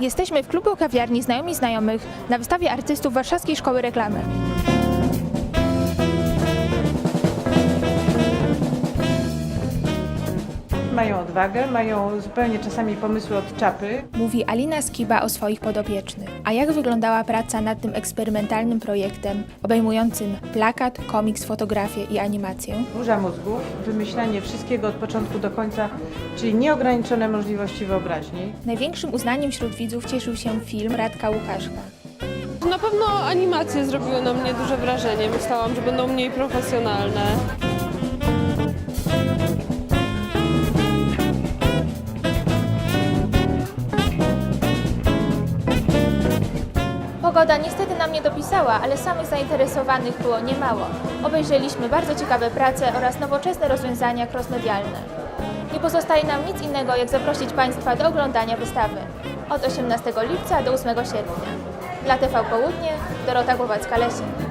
Jesteśmy w klubu kawiarni Znajomi Znajomych na wystawie artystów Warszawskiej Szkoły Reklamy. Mają odwagę, mają zupełnie czasami pomysły od czapy. Mówi Alina Skiba o swoich podopiecznych. A jak wyglądała praca nad tym eksperymentalnym projektem obejmującym plakat, komiks, fotografię i animację? Burza mózgów, wymyślanie wszystkiego od początku do końca, czyli nieograniczone możliwości wyobraźni. Największym uznaniem wśród widzów cieszył się film Radka Łukaszka. Na pewno animacje zrobiły na mnie duże wrażenie. Myślałam, że będą mniej profesjonalne. Pogoda niestety nam nie dopisała, ale samych zainteresowanych było niemało. Obejrzeliśmy bardzo ciekawe prace oraz nowoczesne rozwiązania crossmedialne. Nie pozostaje nam nic innego, jak zaprosić Państwa do oglądania wystawy od 18 lipca do 8 sierpnia. Dla TV Południe Dorota Głowacka-Lesień.